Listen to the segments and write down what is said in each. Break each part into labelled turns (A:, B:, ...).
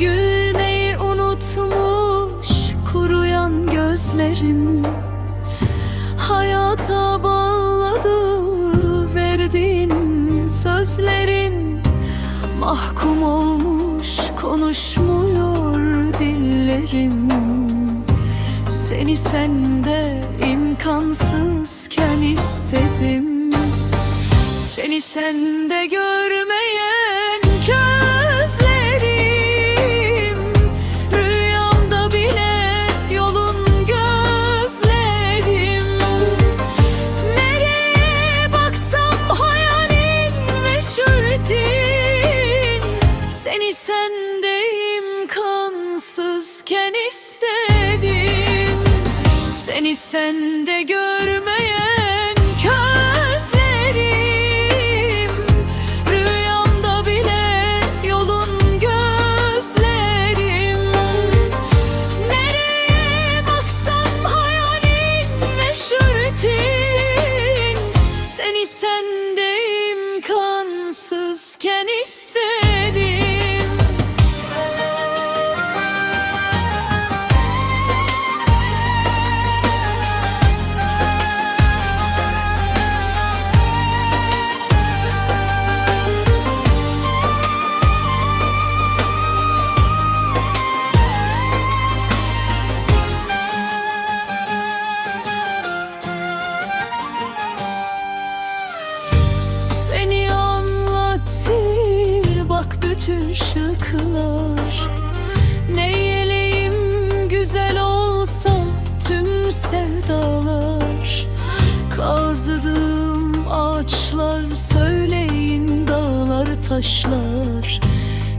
A: Gülmeyi unutmuş kuruyan gözlerim. Hayata bağladı verdiğin sözlerin. Mahkum olmuş konuşmuyor dillerim. Seni sende imkansızken istedim. Seni sende gör Seni sende imkansızken istedim. Seni sende görmeyen bütün şarkılar Ne yeleğim güzel olsa tüm sevdalar. Kazıdığım ağaçlar söyleyin dağlar taşlar.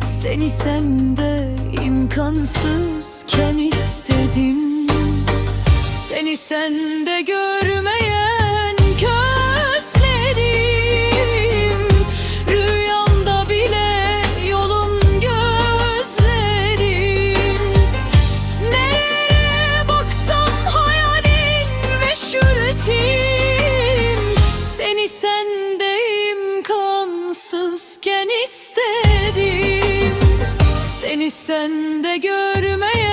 A: Seni sende imkansızken istedim. Seni sende görmeyen Seni sende görmeye